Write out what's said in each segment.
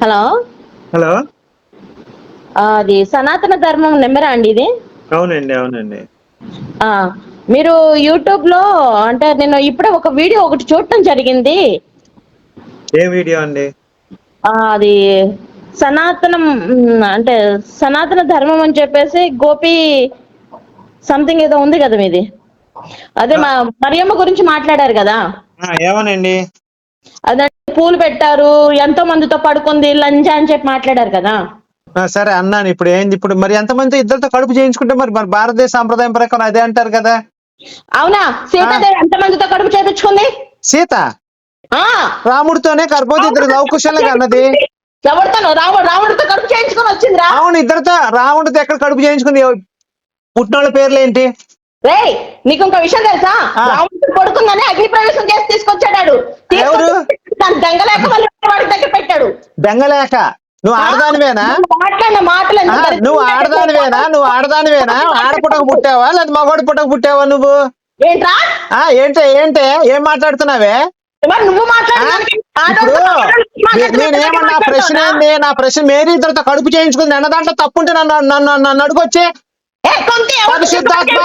Hello? Hello? అది సనాతన ధర్మం నెంబరా అండి ఇది? అవునండి అవునండి. మీరు యూట్యూబ్లో అంటే నేను ఇప్పుడే ఒక వీడియో ఒకటి చూడటం జరిగింది. ఏ వీడియో అండి? అది సనాతనం అంటే సనాతన ధర్మం అని చెప్పేసి గోపి సంథింగ్ ఏదో ఉంది కదా మీది. అదే మా మరియమ్మ గురించి మాట్లాడారు కదా. ఏమోనండి? అదే పూలు పెట్టారు ఎంతో మందితో పడుకుంది లంజ అని చెప్పి మాట్లాడారు కదా. సరే అన్నాను ఇప్పుడు ఏంది ఇప్పుడు మరి ఎంతమంది ఇద్దరితో కడుపు చేయించుకుంటే మరి మన భారతదేశ సాంప్రదాయం ప్రకారం అదే అంటారు కదా. అవునా? సీతాదేవి ఎంత మందితో కడుపు చేపించుకుంది? సీత? రాముడితోనే కర్బోజి ఇద్దరు లవకుశంగా అన్నది. ఎవరితోనో? రాముడు రాముడితో కడుపు చేయించుకొని వచ్చిందిరా. అవును ఇద్దరితో రాముడితో ఎక్కడ కడుపు చేయించుకుంది? పుట్టినోళ్ళ పేర్లు ఏంటి రేయ్ నీకు ఇంకో విషయం తెలుసా? ఆ. రాముడితో పడుకుందని అగ్ని ప్రవేశం చేసి తీసుకొచ్చాడు ఎవరు? దాని దెంగలేక మళ్ళీ వాడి దగ్గర పెట్టాడు. బెంగలేక నువ్వు ఆడదానివేనా? నువ్వు మాట్లాడిన మాటలు నువ్వు ఆడదానివేనా? నువ్వు ఆడదానివేనా? ఆడపుట్టకు పుట్టావా? లేదా మగవాడి పుట్టకు పుట్టావా నువ్వు? ఏంట్రా? ఆ ఏంటే ఏంటే? ఏం మాట్లాడుతున్నావే? మరి నువ్వు ఆ? మాట్లాడడానికి ఇప్పుడు నే- నేనేమన్నా ప్రశ్న ఏంది? నా ప్రశ్న మేరీ ఇద్దరితో కడుపు చేయించుకుంది. అన్న దాంట్లో తప్పుంటే నన్ను నన్ను నన్ను అడుగొచ్చే పరిశుద్ధాత్మ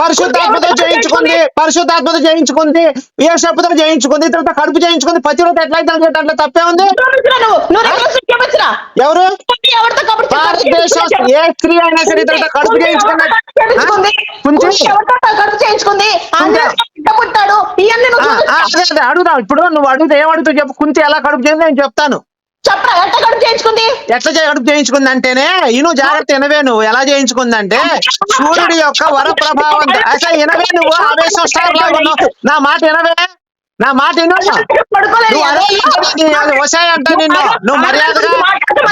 పరిశుద్ధాత్మతో చేయించుకుంది పరిశుద్ధాత్మతో చేయించుకుంది ఏ శబ్దం జయించుకుంది ఇతరులతో కడుపు చేయించుకుంది రోజు ఎట్లయితే అట్లా తప్పే ఉంది ఎవరు భారతదేశ ఏ స్త్రీ అయినా సరే తర్వాత కడుపు చేయించుకుంది కడుపు చేయించుకుంది ఇవన్నీ అడుగుదాం ఇప్పుడు నువ్వు అడిగితే ఏం అడుగుతావు చెప్పు కుంచి ఎలా కడుపు చేయింది నేను చెప్తాను చెప్పరా ఎట్ట కడుపు చేయించుకుంది? ఎట్లా చేయించుకుంది అంటేనే ఇను జాగ్రత్త వినవే నువ్వు. ఎలా చేయించుకుంది అంటే సూర్యుడి యొక్క వర ప్రభావం అసలు వినవే నువ్వు ఆవేశం స్టార్ లాగా నా మాట వినవే నా మాట విను పడుకోలేదు. నువ్వు అదే అది వసాయి అంటా నిన్ను. నువ్వు మర్యాదగా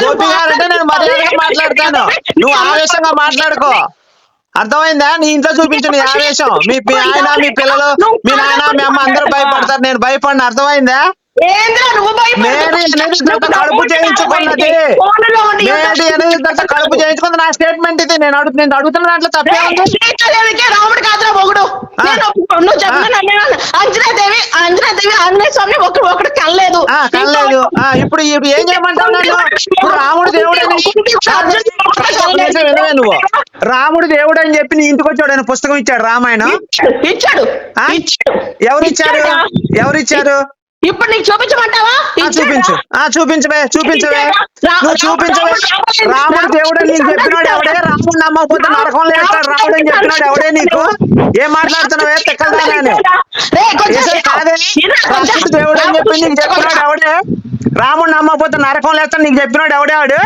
గోపి గారు అంటే నేను మర్యాదగా మాట్లాడతాను. నువ్వు ఆవేశంగా మాట్లాడుకో. అర్థమైందా? నీ ఇంట్లో చూపించు నీ ఆవేశం. మీ మీ ఆయన మీ పిల్లలు మీ నాన్న మీ అమ్మ అందరూ భయపడతారు. నేను భయపడిన. అర్థమైందా? కడుపు చేయించుకున్నది. కడుపు చేయించుకుంది నా స్టేట్మెంట్ ఇది. నేను అడుగు నేను అడుగుతున్న దాంట్లో తప్పే రాముడు కాదురా మొగుడు. ఒప్పుకోను. నువ్వు చెప్పిన అంజనాదేవి అంజనాదేవి ఆంజనేయ స్వామి ఒకడు ఒకడు కనలేదు. ఆ కనలేదు. ఆ ఇప్పుడు ఇప్పుడు ఏం చేయమంటావు ఇప్పుడు రాముడు దేవుడు అని ఒక నిమిషం వినవే నువ్వు రాముడు దేవుడు అని చెప్పి నీ ఇంటికి వచ్చాడు ఆయన పుస్తకం ఇచ్చాడు రామాయణం? ఇచ్చాడు ఎవరు ఇచ్చారు? ఎవరు ఇచ్చారు ఇప్పుడు నీకు చూపించమంటావా? చూపించు. ఆ చూపించవే చూపించవే నువ్వు చూపించవే రాముడు- దేవుడు నీకు చెప్పినాడు ఎవడే? రాముడు నమ్మకపోతే నరకంలో వేస్తాడు రాముడు అని చెప్పినాడు ఎవడే నీకు? ఏం మాట్లాడుతున్నావే? తెక్కదానా కాదే? రాముడు దేవుడు అని చెప్పి నీకు చెప్పినాడు ఎవడే? రాముడు నమ్మకపోతే నరకంలో వేస్తాడు నీకు చెప్పినాడు ఎవడేవాడు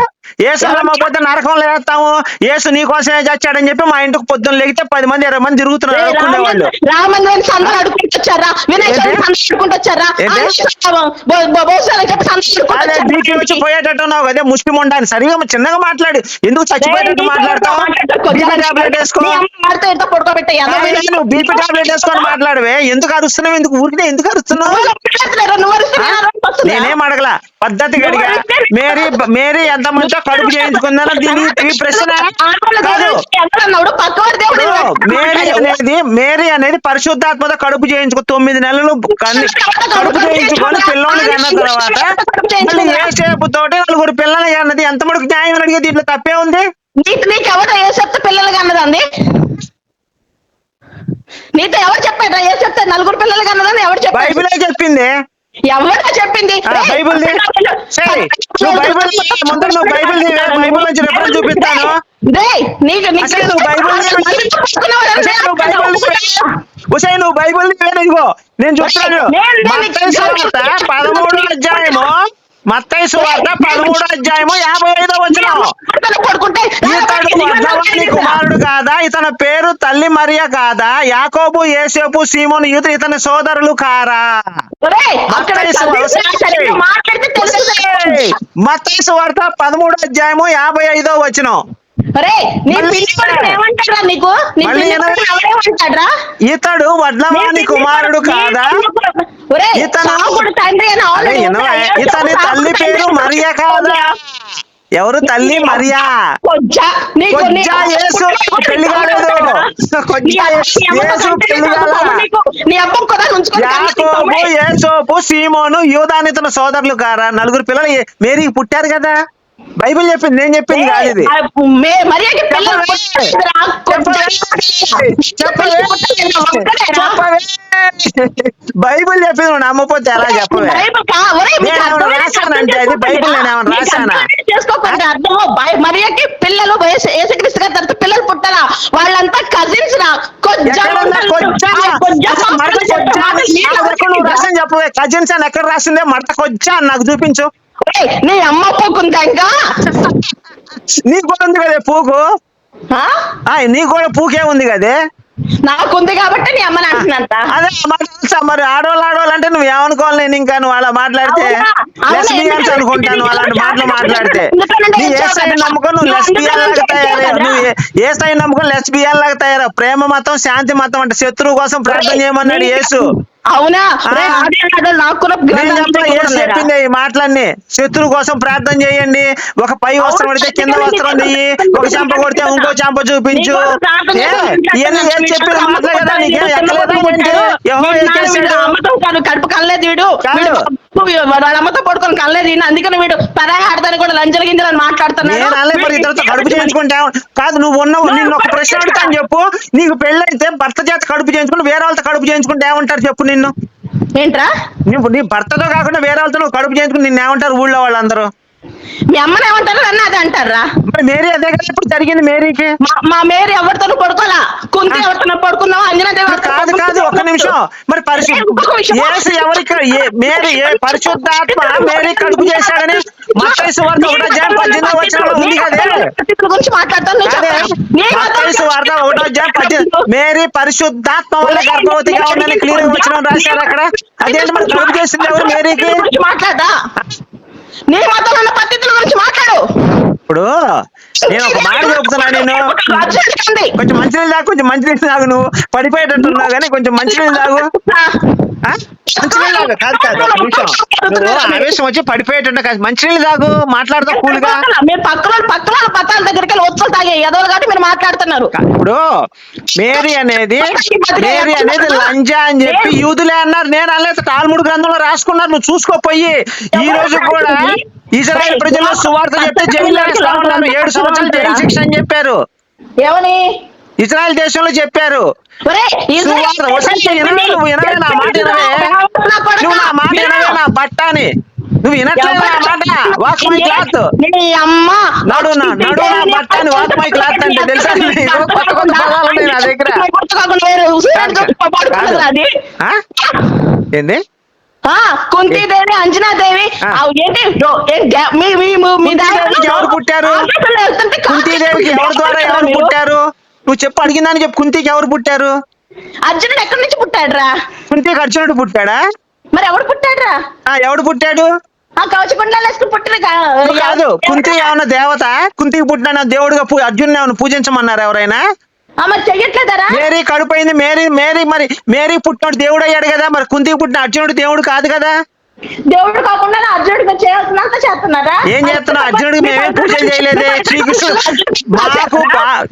ఏసు నమ్మకపోతే నరకంలో వేస్తాము ఏసు నీ కోసమే చచ్చాడని చెప్పి మా ఇంటికి పొద్దున్న లేగితే పది మంది ఇరవై మంది తిరుగుతున్నారు అడుక్కునే వాళ్ళు. వినాయక బీపీ వచ్చి పోయేటట్టు ఉన్నావు అదే ముష్టి ఉండాలి సరిగా చిన్నగా మాట్లాడు. ఎందుకు చచ్చిపోయేటట్టు మాట్లాడతావు? బీపీ టాబ్లెట్ వేసుకో. నువ్వు బీపీ టాబ్లెట్ వేసుకొని మాట్లాడవే. ఎందుకు అరుస్తున్నావు? ఎందుకు ఊరికే ఎందుకు అరుస్తున్నావు? నేనేం అడగలా? పద్ధతిగా అడిగా మేరీ మేరీ ఎంత కడుపు చేయించుకుందని? దీని ఈ ప్రశ్న కాదు. మేరీ అనేది మేరీ అనేది పరిశుద్ధాత్మతో కడుపు చేయించుకో తొమ్మిది నెలలు కడుపు చేయించుకొని పిల్లోని కన్న తర్వాత మళ్ళీ ఏ చేపు తోటి నలుగురు పిల్లల్ని అన్నది ఎంత మటుకు న్యాయం అని అడిగే దీంట్లో తప్పే ఉంది? నీకు నీకు ఎవరు ఏ చెప్తే పిల్లలు కన్నదండి? నీతో ఎవరు చెప్పారు ఏ చెప్తే నలుగురు పిల్లలు కన్నదని ఎవరు చెప్పారు? బైబిలే చెప్పింది. ఎవరు చెప్పింది? బైబిల్ నువ్వు బైబిల్ ముందు నువ్వు బైబిల్ బైబిల్ నుంచి రెఫరెన్స్ చూపిస్తాను. నీకు నువ్వు బైబిల్ నువ్వు బైబిల్. ఉసే నువ్వు బైబిల్ ఇదిగో. నేను సువార్త పదమూడు అధ్యాయము. మత్తయి సువార్త పదమూడు అధ్యాయము యాభై ఐదో వచ్చిన ఇతడు కుమారుడు కాదా? ఇతని పేరు తల్లి మరియ కాదా? యాకోబు ఏసేపు సీమోను యూదు ఇతని సోదరులు కారా? చదివి సువార్త పదమూడు అధ్యాయము యాభై ఐదో వచనం. ఇతడు వడ్లవాని కుమారుడు కాదా? ఇతను. ఇతని తల్లి పేరు మరియ కాదా? ఎవరు తల్లి మరియా? నీకు- యేసు పెళ్ళి కాలేదు. యాకోబు సీమోను యూదానితన సోదరులు కారా? నలుగురు పిల్లలు మేరీకి పుట్టారు కదా? బైబిల్ చెప్పింది నేను చెప్పింది కాదు ఇది. బైబిల్ చెప్పింది నువ్వు నమ్మపోతే ఎలా చెప్పవే? బైబిల్ నేను రాశానంటే అది బైబిల్ మీకు రాశానా? చేసుకోకండి అర్థం మరియకి పిల్లలు గారి తర్వాత పిల్లలు పుట్టారా? వాళ్ళంతా కజిన్స్ రా. కొంచెం రాసిన చెప్పవే కజిన్స్ అని ఎక్కడ రాసిందే? మడత అని నాకు చూపించు. నీ అమ్మ పోకుందా ఇంకా? నీకు కూడా ఉంది కదే పూకు? నీకు కూడా పూకే ఉంది కదే? నాకుంది కాబట్టి నీ అమ్మని అంటున్నంత అదే మాట? మరి ఆడవాళ్ళు ఆడవాళ్ళు అంటే నువ్వు ఏమనుకోవాలి నేను ఇంకా? నువ్వు అలా మాట్లాడితే? లెస్బియన్స్ అనుకుంటాను నీకు అలాంటి మాటలు మాట్లాడితే. నీ ఏ. నమ్ముకో నువ్వు లెస్బియన్ లాగా తయారయ్యావు? వచ్చావు నువ్వు ఏ- స్థాయి నమ్ముకో లెస్బియన్ లాగా తయారవు? ప్రేమ మతం శాంతి మతం అంటే శత్రువు కోసం ప్రార్థన చేయమన్నాడు యేసు. అవునా? చెప్పింది ఈ మాటలన్నీ? శత్రువు కోసం ప్రార్థన చేయండి. ఒక పై వస్త్రం పడితే కింద వస్త్రం దియ్యి ఒక చెంప కొడితే ఇంకో చెంప చూపించు. కడుపు కాదు. వీడు వాళ్ళ అమ్మతో పడుకొని కనలేదు ఈయన. అందుకని వీడు పరాయి ఆడతాను కూడా లంచల గింజలని మాట్లాడుతున్నాడు. నేను అలా మరి ఇద్దరితో కడుపు చేయించుకుంటే కాదు నువ్వు ఉన్నావు. నిన్ను ఒక ప్రశ్న అడుగుతాను చెప్పు. నీకు పెళ్ళైతే భర్త చేత కడుపు చేయించుకుని వేరే వాళ్ళతో కడుపు చేయించుకుంటే ఏమంటారు చెప్పు నిన్ను? ఏంట్రా? నీ భర్తతో కాకుండా వేరే వాళ్ళతో నువ్వు కడుపు చేయించుకుని నిన్ను ఏమంటారు ఊళ్ళో వాళ్ళందరూ? మీ అమ్మని ఏమంటారు నన్ను అదే అంటారా? మరి అదే కదా ఇప్పుడు జరిగింది మేరీకి. మా- మేరీ ఎవరితోనూ పడుకోలా? కుంతి ఎవరితో పడుకున్నావా అంజనా దేవి ఎవరితోనూ కాదు కాదు ఒక్క పడుకున్నావా? నిమిషం. మరి పరిశు ఒక్క నిమిషం. యేసు ఎవరికి మేరీ ఏ పరిశుద్ధాత్మ మేరీ కడుపు చేశాడని ఒకటో పద్దెనిమిది ఉంది కదే. గురించి మాట్లాడతాను. అదే. ఒకటో పద్దెనిమిది మేరీ పరిశుద్ధాత్మ వల్ల గర్భవతిగా ఉందని క్లియర్ వచ్చిన రాశారు అక్కడ. అదేంటి మరి కడుపు చేసింది ఎవరు మేరీకి? గురించి మాట్లాడా నీ మతంలో ఉన్న పద్ధతుల గురించి మాట్లాడు ఇప్పుడు నేను ఒక మాట చెప్తున్నా నేను. కొంచెం మంచినీళ్ళు తాగు కొంచెం మంచినీళ్ళు తాగు నువ్వు. పడిపోయేటట్టున్నావు కానీ కొంచెం మంచినీళ్ళు తాగు? మంచినీళ్ళు తాగు. కాదు కాదు నిమిషం. నువ్వు ఆవేశం వచ్చి పడిపోయేటట్టు కాదు. మంచినీళ్ళు తాగు మాట్లాడతా కూల్గా. మీరు పక్కన పక్కన పత్తాల దగ్గరికి వెళ్ళి వచ్చలు తాగే ఎదవలు కాబట్టి మీరు మాట్లాడుతున్నారు. ఇప్పుడు మేరీ అనేది మేరీ అనేది లంజా అని చెప్పి యూదులే అన్నారు. నేను అనలేదు. తాల్ముడు గ్రంథంలో రాసుకున్నారు. నువ్వు చూసుకోపోయి ఈ రోజు కూడా ఇజ్రాయెల్ ప్రజల్లో సువార్త చెప్తే జైలు వేస్తా ఉన్నారు ఏడు సంవత్సరాలు జైలు శిక్ష అని చెప్పారు. ఏమని ఇజ్రాయెల్ దేశంలో చెప్పారు. నువ్వు వినవే నా మాట వినవే. నువ్వు నా మాట విను. వినవే నా బట్ట అని నువ్వు వినట్లేదు నా మాట. వాక్ మై క్లాత్ నడు నడు నా బట్ట అని వాక్ మై క్లాత్ అంటే తెలుసా? కొత్త కొత్త పదాలు ఉన్నాయి నా దగ్గర? ఏంది? కుంతీదేవి అంజనాదేవి ఏంటి? ఎవరు పుట్టారు? కుంతీదేవికి ఎవరి ద్వారా ఎవరు? పుట్టారు? నువ్వు చెప్పు అడిగిందని చెప్పు కుంతికి ఎవరు పుట్టారు? అర్జునుడు ఎక్కడి నుంచి పుట్టాడురా? కుంతికి అర్జునుడు పుట్టాడా? మరి ఎవడు పుట్టాడురా? ఆ ఎవడు పుట్టాడు? కాదు కుంతి ఏమన్నా దేవత? కుంతికి పుట్టిన దేవుడిగా అర్జున్ ఏమన్నా పూజించమన్నారు ఎవరైనా? మరి చెయ్యట్లేదారా? మేరీ కడుపైంది మేరీ మేరీ మరి మేరీ పుట్టినోడు దేవుడు అయ్యాడు కదా మరి కుంతికి పుట్టిన అర్జునుడు దేవుడు కాదు కదా? దేవుడు కాకుండా అర్జునుడికి చేయాల్సినంత చేస్తున్నారా? ఏం చేస్తున్నావు? అర్జునుడికి మేమేం పూజలు చేయలేదే? శ్రీకృష్ణుడు మాకు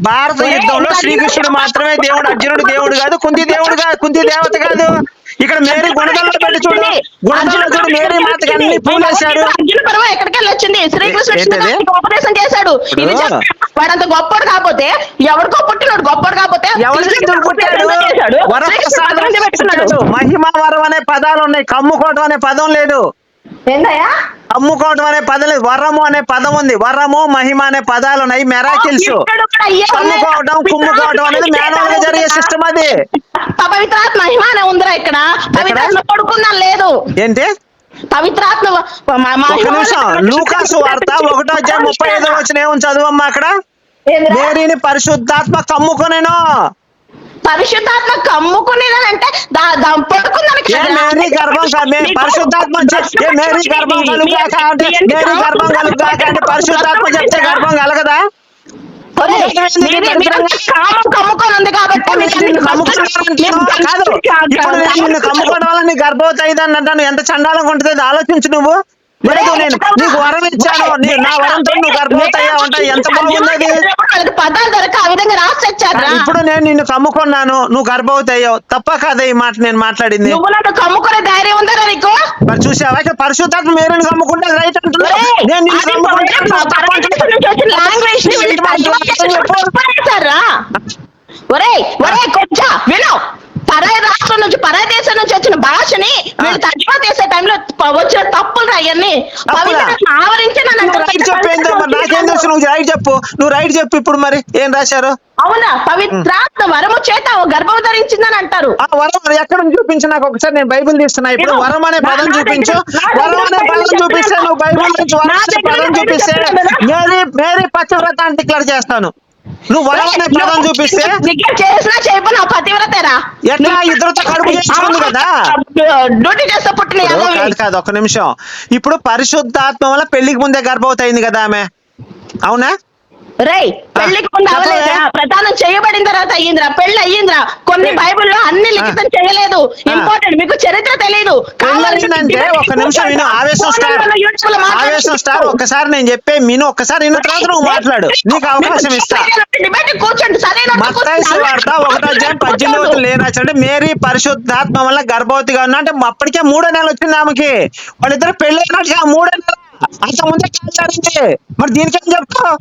భారత యుద్ధంలో శ్రీకృష్ణుడు మాత్రమే దేవుడు అర్జునుడు దేవుడు కాదు కుంతి దేవుడు కాదు కుంతి దేవత కాదు. ఇక్కడ మేరీ గుణదల్లో పెట్టి చూడు. గుణదల్లో మేరీ మాతకి అన్ని పూలేశారు అర్జున పర్వ ఎక్కడికి వెళ్ళి వచ్చింది? శ్రీకృష్ణుడు ఏంటది? కృష్ణుడికి ఉపదేశం చేశాడు. ఇది వాడంత గొప్పడు కాకపోతే ఎవరికో పుట్టినాడు గొప్పడు కాకపోతే పుట్టాడు. మహిమ వరం అనే పదాలు ఉన్నాయి. కమ్ముకోవటం అనే పదం లేదు. ఏందయ్యా? కమ్ముకోవటం అనే పదం లేదు. వరము అనే పదం ఉంది. వరము మహిమ అనే పదాలు ఉన్నాయి. మెరాకిల్స్. కమ్ముకోవటం కుమ్ముకోవటం అనేది మాన్యువల్గా జరిగే సిస్టమ్ అది. పవిత్రాత్మ మహిమ అనే ఉందిరా ఇక్కడ. పవిత్రాత్మ పడుకుందాం? లేదు. ఏంటి? పవిత్రాత్మ ఒక నిమిషం. లూకాసు వార్త ఒకటో ముప్పై ఐదో వచ్చిన ఏమని చదువమ్మా అక్కడ? మేరీని పరిశుద్ధాత్మ కమ్ముకొనేను? పరిశుద్ధాత్మ కమ్ముకునేదంటే పడుకుందానికి. మేరీ గర్భం పరిశుద్ధాత్మ మేరీ గర్భం కలుగుగాక అంటే మేరీ గర్భం కలుగుగాక అంటే పరిశుద్ధాత్మ చెప్తే గర్భం కలగదా? కమ్ముకోవడం వల్ల నీ గర్భవతి అయిందని అంటాను. ఎంత చండాలంగా ఉంటుంది ఆలోచించు నువ్వు. లేదు నేను నీకు వరం ఇచ్చాను? నీ- నా వరంతో నువ్వు గర్భవతి అయ్యా ఉంటా ఎంత బాగుంది అది వాళ్ళకి పదాలు దొరక ఆ విధంగా రాసి వచ్చారా ఇప్పుడు నేను నిన్ను కమ్ముకున్నాను నువ్వు గర్భవతి అయ్యావు తప్ప కాదే ఈ మాట నేను మాట్లాడింది. నువ్వు నన్ను కమ్ముకునే ధైర్యం ఉందా నీకు? మరి చూసావా? ఇక్కడ పరిశుద్ధాత్మ మేరని కమ్ముకుంటే రైట్ అంటున్నా నేను నిన్ను కమ్ముకుంటే లాంగ్వేజ్ని వీళ్ళు తర్జుమా ఒరే ఒరే కొంచెం విను. పరాయి రాష్ట్రం నుంచి పరాయి దేశం నుంచి వచ్చిన భాషని వీళ్ళు తర్జుమా చేసే టైంలో వచ్చిన తప్పులు అవన్నీ పవిత్రతను ఆవరించి నన్ను నువ్వు రైట్ చెప్పు ఏందో మరి నాకేం తెలుసు? నువ్వు రైట్ చెప్పు. నువ్వు రైట్ చెప్పు ఇప్పుడు మరి. ఏం రాశారు? అవునా? పవిత్రాత్మ వరము చేత గర్భం ధరించిందని అంటారు. ఆ వరం ఎక్కడ చూపించు నాకు ఒకసారి నేను బైబిల్ తీస్తున్నా. ఇప్పుడు వరం అనే పదం చూపించు. వరం అనే పదం చూపిస్తే. నువ్వు బైబిల్ నుంచి వరం పదం చూపిస్తే. మేరీ మేరీ పతివ్రత అని డిక్లేర్ చేస్తాను. నువ్వు అనే పదం చూపిస్తే చేసినా చేయబో నా పతివ్రతేరా. ఎట్లా? ఇద్దరితో కడుపు చేయించుకుంది కదా? డ్యూటీ చేస్తే పుట్టిన. కాదు కాదు ఒక నిమిషం. ఇప్పుడు పరిశుద్ధాత్మ వల్ల పెళ్ళికి ముందే గర్భవతి అయింది కదా ఆమె. అవునా? రేయ్ పెళ్ళికి ముందు ఆ, అవ్వలేదా చెప్పవే. ప్రధానం చేయబడిన తర్వాత అయ్యిందిరా పెళ్ళి అయ్యిందిరా కొన్ని బైబిల్లో అన్ని లిఖితం చేయలేదు. ఇంపార్టెంట్ మీకు చరిత్ర తెలియదు పెళ్ళయిందంటే ఒక నిమిషం విను. ఆవేశం స్టార్. ఆవేశం స్టార్ ఒక్కసారి నేను చెప్పే విను. ఒక్కసారి విన్న తర్వాత నువ్వు మాట్లాడు. నీకు అవకాశం ఇస్తా. కూర్చోండి. సరైన మత్తాయి వార్త ఒకటో అధ్యాయం పద్దెనిమిది వరకు లేనచ్చంటే మేరీ పరిశుద్ధాత్మ వల్ల గర్భవతిగా ఉన్నా. అంటే అప్పటికే మూడో నెల వచ్చింది ఆమెకి. వాళ్ళిద్దరు పెళ్ళి అయినట్టుగా మూడో నెల అంత ముందే కాల్చారంటే మరి దీనికేం చెప్తావు?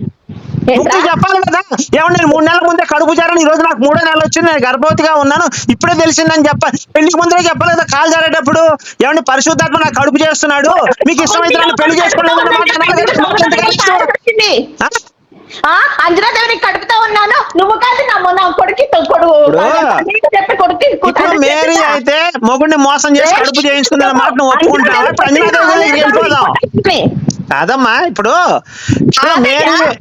నువ్వు చెప్పాలి కదా. ఏమన్నా నేను మూడు నెలల ముందే కడుపు జారని ఈ రోజు నాకు మూడో నెలలు వచ్చింది నేను గర్భవతిగా ఉన్నాను. ఇప్పుడే తెలిసిందని చెప్ప పెళ్ళికి ముందే చెప్పాలి కదా కాలు జారేటప్పుడు. ఏమండి పరిశుద్ధాత్మ నాకు కడుపు చేస్తున్నాడు? మీకు ఇష్టమైతే నన్ను పెళ్ళి చేసుకోలేదు ఆ? అంజనాదేవిని కడుపుతా ఉన్నాను. నువ్వు కాదు నా మొన్న కొడుకు కొడుకు. మేరీ అయితే మొగుడిని మోసం చేసి కడుపు చేయించుకుందన్న మాట నువ్వు ఒప్పుకుంటావా? అంజనాదేవి కాదమ్మా ఇప్పుడు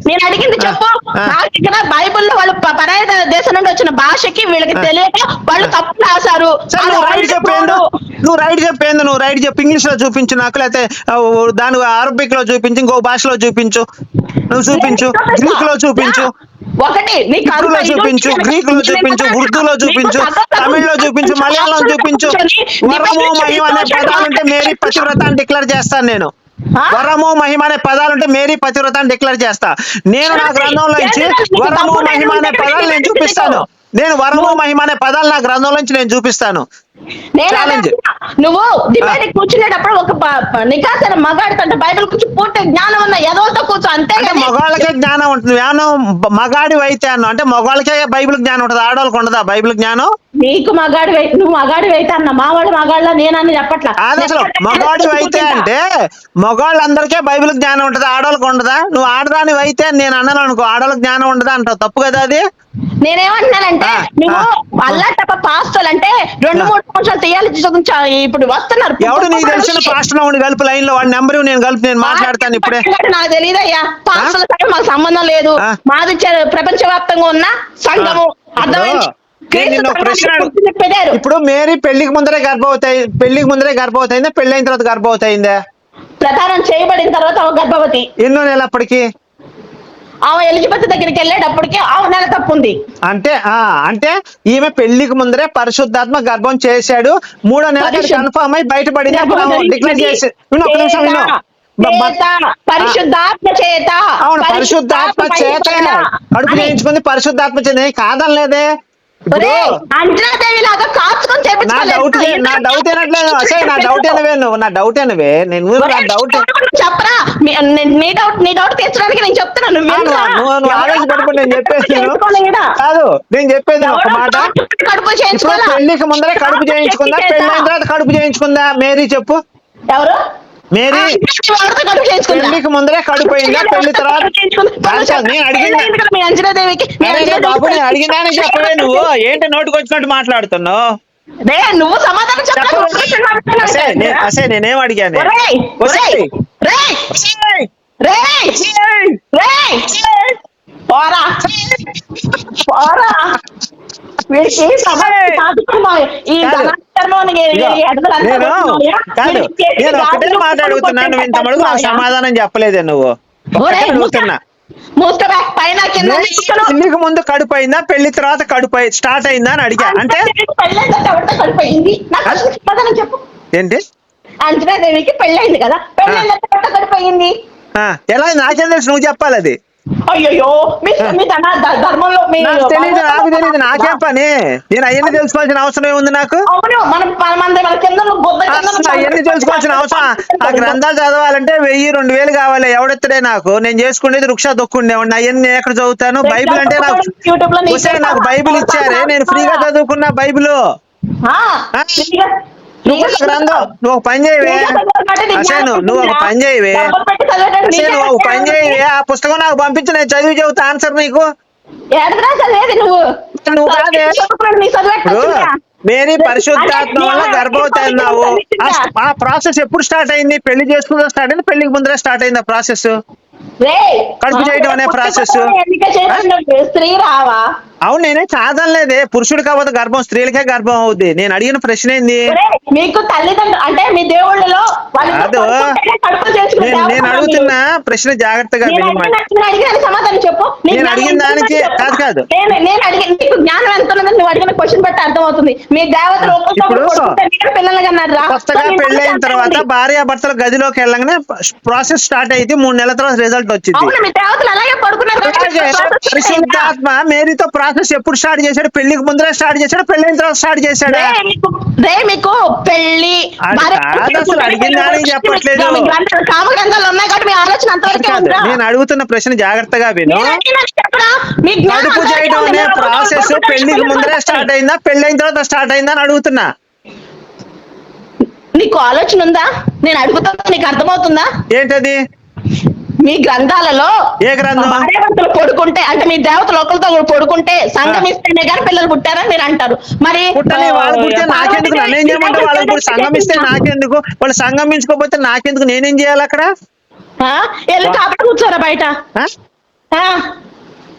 నేను అడిగింది చెప్పు. నాకు ఇక్కడ బైబిల్లో వాళ్ళు పరాయి దేశం నుండి వచ్చిన భాషకి వీళ్ళకి తెలియక వాళ్ళు తప్పు రాశారు. నువ్వు రైట్ చెప్పేందు. నువ్వు రైట్ చెప్పు ఇంగ్లీష్లో చూపించు నాకు లేకపోతే దాని అరబిక్లో చూపించు ఇంకో భాషలో చూపించు. నువ్వు చూపించు. గ్రీక్లో చూపించు. ఒకటి ఇది చూపించు. గ్రీక్లో చూపించు. ఉర్దూలో చూపించు. తమిళ్ళో చూపించు. మలయాళం చూపించు. వరము మహిమ అనే పదాలుంటే మేరీ పతివ్రత అని డిక్లేర్ చేస్తాను నేను? వరము మహిమ అనే పదాలుంటే మేరీ పతివ్రత అని డిక్లేర్ చేస్తా. నేను నా గ్రంథంలోంచి వరము మహిమ అనే పదాలు నేను చూపిస్తాను. నేను వరము మహిమ అనే పదాలు నా నేను చూపిస్తాను. నేను. అదే నువ్వు డిబేట్ కూర్చునేటప్పుడు ఒక నికాసైన మగాడితో బైబిల్ కూర్చు పూర్తి జ్ఞానం ఉన్న ఎదవలతో కూర్చో అంతే మగవాళ్ళకే జ్ఞానం ఉంటుంది. జ్ఞానం మగాడి అయితే అన్న అంటే మగవాళ్ళకే బైబిల్ జ్ఞానం ఉంటుంది. ఆడవాళ్ళకి ఉండదా బైబిల్ జ్ఞానం? నీకు మగాడి నువ్వు మగాడి అయితే అన్న మా వాడు మగాళ్ళ నేనని చెప్పట్లా. అసలు మగవాడి అయితే అంటే మగవాళ్ళందరికీ బైబిల్ జ్ఞానం ఉంటుంది. ఆడవాళ్ళకి ఉండదా? నువ్వు ఆడదాని అయితే నేను అన్నాను అనుకో. ఆడవాళ్ళకి జ్ఞానం ఉండదా అంటావు? తప్పు కదా అది? నేనేమంటున్నానంటే నువ్వు. అల్లా తప్ప పాస్తలు అంటే రెండు మూడు సంవత్సరాలు తీయాలి చదువుతా ఇప్పుడు వస్తున్నారు. ఎవడు నీకు తెలిసిన పాస్టర్ ఉండి కలిపి లైన్లో వాడి నెంబర్ నేను కలిపి నేను మాట్లాడతాను ఇప్పుడే. నాకు తెలియదయ్యా పాస్తల సంగతి మాకు సంబంధం లేదు. మాది చ- ప్రపంచవ్యాప్తంగా ఉన్న సంఘము. అర్థమైంది? ఇప్పుడు మేరీ పెళ్ళికి ముందరే గర్భవతి పెళ్ళికి ముందరే గర్భవతి అయిందా పెళ్ళి అయిన తర్వాత గర్భవతి అయిందా? ప్రధానం చేయబడిన తర్వాత గర్భవతి. ఎన్నో నెల అప్పటికి? ఆమె ఎలిజబెత్ దగ్గరికి వెళ్ళేటప్పటికి ఆమె నెల తప్పు ఉంది అంటే ఆ అంటే ఈమె పెళ్ళికి ముందరే పరిశుద్ధాత్మ గర్భం చేశాడు. మూడో నెల కన్ఫర్మ్ అయి బయటపడింది డిక్లేర్ చేసి ఒక్క నిమిషం విను. పరిశుద్ధాత్మ చేత అవును పరిశుద్ధాత్మ చేత కడుపు. చేయించుకుంది పరిశుద్ధాత్మ చేత కాదనలేదే. నా. డౌట్ నా డౌట్ ఏనట్లేదు. అసలు నా డౌట్ ఏనవే నువ్వు నా డౌట్ ఏనవే. నేను నా ఒరేయ్, డౌట్ చెప్పరా నీ- డౌట్ నీ డౌట్ తీర్చడానికి నేను చెప్తున్నాను నువ్వు? నువ్వు నేను? కాదు నేను చెప్పేది విను ఒక ఎవరు మాట. కడుపు ఇప్పుడు చేయించుకోవాలా? పెళ్ళికి ముందరే కడుపు చేయించుకుందా? చేత. పెళ్ళి అయిన తర్వాత కడుపు చేయించుకుందా? మేరీ చెప్పు. ఎవరు? మేరీ? పెళ్ళికి ముందరే కడుపు అయిందా? పెళ్ళి తర్వాత నేను అడిగింది. అంజనాదేవికి. బాబు నేను అడిగిన దానికి చెప్పవే నువ్వు? ఏంటి నోటికి వచ్చినట్టు మాట్లాడుతున్నావు నువ్వు సమాధానం. అసే నేనేం అడిగాను? పోరా. పోరా. వీడికి సమస్య సాధుకున్నావు. ఈ కాదు. నేను ఒకటే నువ్వు ఇంత మడుగు నాకు? సమాధానం చెప్పలేదే నువ్వు. అడుగుతున్నా. పెళ్ళికి ముందు కడుపు అయిందా పెళ్ళి తర్వాత కడుపు స్టార్ట్ అయిందా అని అడిగా. అంటే ఏంటి? అంజనాదేవికి పెళ్ళైంది కదా. పెళ్ళైన తర్వాత ఆ, ఎలా? నాకేం తెలుసు. నువ్వు చెప్పాలి అది. అయ్యో మీ ధర్మంలో నాకు తెలియదు నాకు తెలియదు నాకేం పని? నేను అవన్నీ తెలుసుకోవాల్సిన అవసరం ఏముంది నాకు? అవన్నీ తెలుసుకోవాల్సిన అవసరం. ఆ గ్రంథాలు చదవాలంటే వెయ్యి రెండు వేలు కావాలి. ఎవడెత్తడే నాకు? నేను చేసుకునేది వృక్ష దొక్కుండేవాడిని అవన్నీ నేను ఎక్కడ చదువుతాను? బైబిల్ అంటే నాకు నాకు బైబిల్ ఇచ్చారే? నేను ఫ్రీగా చదువుకున్నా బైబిల్. నువ్వు గ్రంథం నువ్వు ఒక పని చేయవే అసలు నువ్వు ఒక పని చేయవే అసలు నువ్వు ఒక పని చేయవే ఆ పుస్తకం నాకు పంపించి నేను చదివి చెబుతా. ఆన్సర్ నీకు. నువ్వు? నువ్వు కాదే. మేరీ పరిశుద్ధాత్మ వల్ల గర్భవతి అన్నావు. ఆ- ప్రాసెస్ ఎప్పుడు స్టార్ట్ అయింది? పెళ్ళి చేసుకుందా స్టార్ట్ అయింది? పెళ్ళికి ముందరే స్టార్ట్ అయింది ఆ ప్రాసెస్ కడుపు చేయడం అనే చేసిన స్త్రీ రావా? అవును నేనే కాదనలేదే పురుషుడు కాకపోతే గర్భం స్త్రీలకే గర్భం అవుద్ది. నేను అడిగిన ప్రశ్న ఏంది? మీకు తల్లిదండ్రులు అంటే మీ దేవుళ్ళలో వాళ్ళు కాదు. నేను అడుగుతున్న ప్రశ్న జాగ్రత్తగా సమాధానం చెప్పు. నేను అడిగిన దానికి-. కాదు, కాదు. నేను అడిగిన నీకు జ్ఞానం ఎంత ఉన్నదని నువ్వు అడిగిన క్వశ్చన్ బట్టి అర్థమవుతుంది. మీ దేవతలు పిల్లలు కొత్తగా పెళ్ళైన తర్వాత భార్య భర్తలు గదిలోకి వెళ్ళగానే ప్రాసెస్ స్టార్ట్ అయితే మూడు నెలల తర్వాత రిజల్ట్ వచ్చింది. పరిశుద్ధాత్మ మేరీతో ప్రాసెస్ ఎప్పుడు స్టార్ట్ చేశాడు? పెళ్ళికి ముందరే స్టార్ట్ చేశాడు? పెళ్ళైన తర్వాత స్టార్ట్ చేశాడా? మీకు పెళ్ళి అసలు చెప్పట్లేదు. నేను అడుగుతున్న ప్రశ్న జాగ్రత్తగా విను. కడుపు అంతవరకే చేయడం. అనే ప్రాసెస్ పెళ్ళికి ముందరే స్టార్ట్ అయిందా? పెళ్ళైన తర్వాత స్టార్ట్ అయిందా అని అడుగుతున్నా. నీకు ఆలోచన ఉందా? నేను అడుగుతున్నా నీకు అర్థమవుతుందా? ఏంటది? మీ గ్రంథాలలో ఏ గ్రంథం? భార్యాభర్తలు పడుకుంటే అంటే మీ దేవతలు ఒకరితో ఒకరు పడుకుంటే సంగమిస్తేనే కానీ పిల్లలు పుట్టారని మీరు అంటారు. మరి నాకెందుకు? నన్ను ఏం చేయమంటే వాళ్ళకి కూడా సంగమిస్తే నాకెందుకు? వాళ్ళు సంగమించుకోకపోతే నాకెందుకు? నేనేం చేయాలి అక్కడ? వెళ్ళి కూర్చోరా బయట?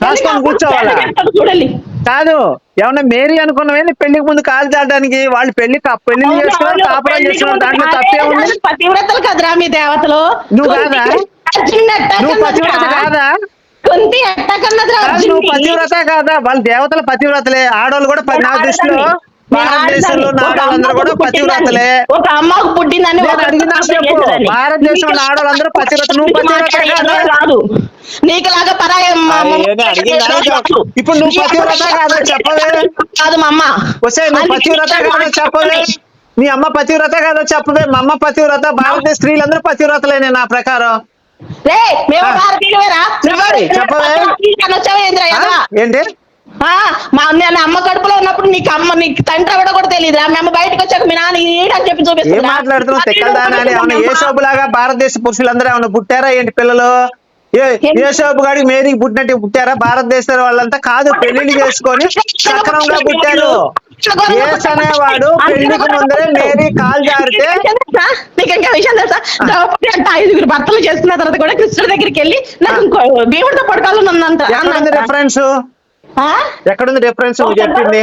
రాసుకొని కూర్చోవాలా? చూడాలి కాదు. ఏమన్నా మేరీ అనుకున్నవేంది పెళ్ళికి ముందు కాలు దాడడానికి వాళ్ళు పెళ్ళి పెళ్ళి చేసుకున్నారు కాపురం చేసుకున్నారు దాంట్లో తప్పే ఉంది. పతివ్రతలు కదరా మీ దేవతలు? నువ్వు కాదా? కాదా? నువ్వు? పతివ్రత కాదా? వాళ్ళ దేవతల పతివ్రతలే. ఆడవాళ్ళు కూడా నా దృష్టిలో భారతదేశంలో ఆడవాళ్ళందరూ కూడా పతివ్రతలే. ఒక అమ్మకు పుట్టిందని. భారతదేశంలో ఆడవాళ్ళందరూ పతివ్రత. నువ్వు నీకు పతివ్రత కాదా? నీకులాగా పరాయి. ఇప్పుడు నువ్వు పతివ్రత కాదా? చెప్పవే? కాదు. మా అమ్మ. వస్తే నువ్వు పతివ్రత కాదో? చెప్పవే. మీ అమ్మ పతివ్రత కాదో? చెప్పవే. మా అమ్మ పతివ్రత భారతీయ స్త్రీలందరూ పతివ్రతలేనే నా ప్రకారం. మేము? ఏంటి? ఆ, మా నేను అమ్మ కడుపులో ఉన్నప్పుడు నీకు అమ్మ నీకు తండ్రి ఎవడో కూడా తెలియదు మీ అమ్మ బయటకు వచ్చాక మీ నాన్న ఈడని చెప్పి ఏం చూపిస్తున్నా మాట్లాడుతున్నావు తెక్కలదానా అని ఏమన్నా ఏ శోభులాగా భారతదేశ పురుషులందరూ ఏమన్నా పుట్టారా ఏంటి పిల్లలు? శోభు గాడి మేరీకి పుట్టినట్టు పుట్టారా? భారతదేశ వాళ్ళంతా కాదు పెళ్ళిళ్ళు చేసుకొని సక్రమంగా పుట్టారు. ఏస్ అనేవాడు పెళ్ళికి ముందరే మేరీ కాలు జారితే నీకు ఇంకా విషయం తెలుసా ద్రౌపది అంటే ఐదుగురు భర్తలు చేసుకున్న తర్వాత కూడా కృష్ణుడి దగ్గరికి వెళ్ళి నాకు ఇంకో భీముడితో పడకాలని ఉందంట. ఎక్కడుంది రెఫరెన్స్? ఎక్కడుంది రెఫరెన్స్ నువ్వు చెప్పింది?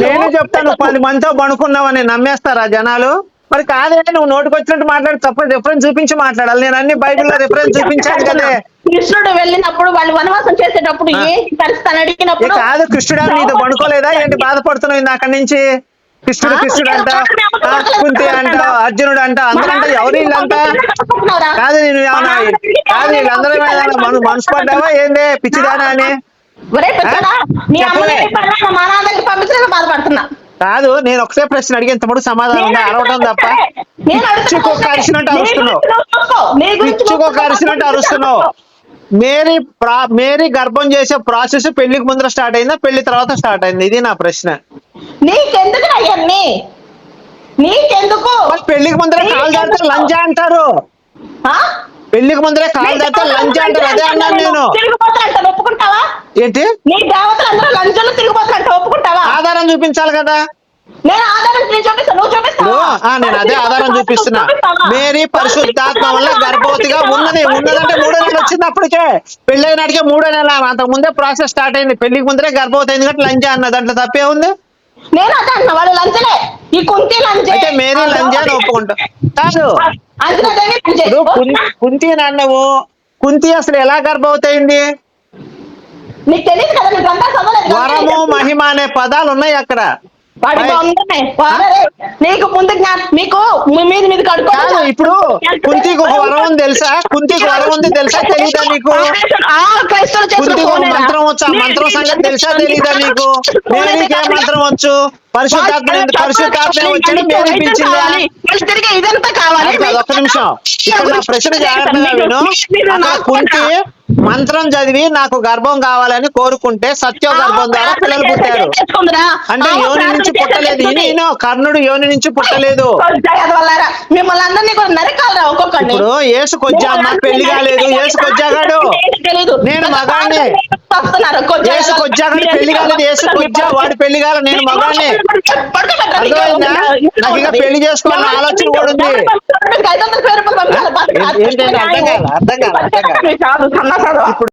నేను. చెప్తాను పది మందితో పడుకున్నావని నమ్మేస్తారా జనాలు? మరి కాదే నువ్వు నోటికి వచ్చినట్టు మాట్లాడి తప్ప రిఫరెన్స్ చూపించి మాట్లాడాలి. నేను అన్ని బైబిల్లో రిఫరెన్స్ చూపించాను కదే. కృష్ణుడు వెళ్ళినప్పుడు వాళ్ళు వనవాసం చేసేటప్పుడు అడిగినప్పుడు కాదు కృష్ణుడా నీతో పడుకోలేదా? ఏంటి బాధపడుతున్నావు అక్కడి నుంచి? కృష్ణుడు? కృష్ణుడు అంట కుంతి అంట అర్జునుడు అంట అందరూ అంట ఎవరు వీళ్ళంతా? కాదు నేను కాదు వీళ్ళందరూ మనసు పడ్డావా? ఏందే పిచ్చిదానా అని? చెప్పలే. మా నాన్న దగ్గర పంపించలేక బాధపడుతున్నా. కాదు నేను ఒకటే ప్రశ్న అడిగి ఇంతప్పుడు సమాధానం అరవటం తప్ప. అరుస్తున్నావు. అరుస్తున్నావు. మేరీ ప్రా మేరీ గర్భం చేసే ప్రాసెస్ పెళ్ళికి ముందర స్టార్ట్ అయిందా పెళ్ళి తర్వాత స్టార్ట్ అయింది? ఇది నా ప్రశ్న. నీకెందుకు అవన్నీ నీకెందుకు? పెళ్ళికి ముందర కాలు దాటితే లంజా అంటారు? పెళ్ళికి ముందరే కాలు దాటితే లంజా అంటారు. అదే అన్నాను నేను. ఒప్పుకుంటావా? ఏంటి? నీ దేవతలు అందరూ లంచంలో ఒప్పుకుంటావా? ఆధారం చూపించాలి కదా. నేను ఆధారం అదే ఆధారం చూపిస్తున్నా? మేరీ పరిశుద్ధాత్మ వల్ల గర్భవతిగా ఉన్నది. ఉన్నదంటే మూడో నెల వచ్చింది అప్పటికే. పెళ్ళైన నాటికే మూడో నెల. అంతకు ముందే ప్రాసెస్ స్టార్ట్ అయింది. పెళ్ళికి ముందరే గర్భవతి అయింది కాబట్టి లంజా అన్న. దాంట్లో తప్పే ఉంది? నేను అదే అంటున్నా వాళ్ళు లంచలే. ఈ కుంతి లంచే. అయితే మేరీ లంజా అని ఒప్పుకుంటా. కాదు. కుంతి అని అన్నవు. కుంతి అసలు ఎలా గర్భవతి అయింది నీకు తెలియదు కదా నీకు అంతా చదవలేదు కదా. వరము మహిమ అనే పదాలు ఉన్నాయి అక్కడ. నీకు ముందు జ్ఞా- మీకు మీ మీద ఇప్పుడు కుంతికి ఒక వరం ఉంది తెలుసా? కుంతికి వరం ఉంది తెలుసా? తెలీదా నీకు? కుంతికి? మంత్రం వచ్చా? మంత్రం సంగతి తెలుసా? తెలీదా నీకు? మేరీకి ఏ మంత్రం వచ్చు? ఇదంతా కావాలి. కాదు, కాదు, ఒక్క నిమిషం. ఇక్కడ నా ప్రశ్న జాగ్రత్తగా విను. అక్కడ కుంతి మంత్రం చదివి నాకు గర్భం కావాలని కోరుకుంటే సత్య గర్భం ద్వారా పిల్లలు పుట్టారు. అంటే యోని నుంచి పుట్టలేదు. ఈయన కర్ణుడు యోని నుంచి పుట్టలేదు. ఇప్పుడు ఏసు కొజ్జా అమ్మ పెళ్ళి కాలేదు. ఏసు కొజ్జాగాడు తెలీదు నేను మగాడిని. ఏసు కొజ్జాగాడు పెళ్ళి కాలేదు? ఏసు కొజ్జా వాడి పెళ్ళి కాలేదు. నేను మగాడిని? నాకు ఇంకా పెళ్ళి చేసుకోవాలన్న ఆలోచన కూడా ఉంది. అర్థం కాల అర్థం కాదు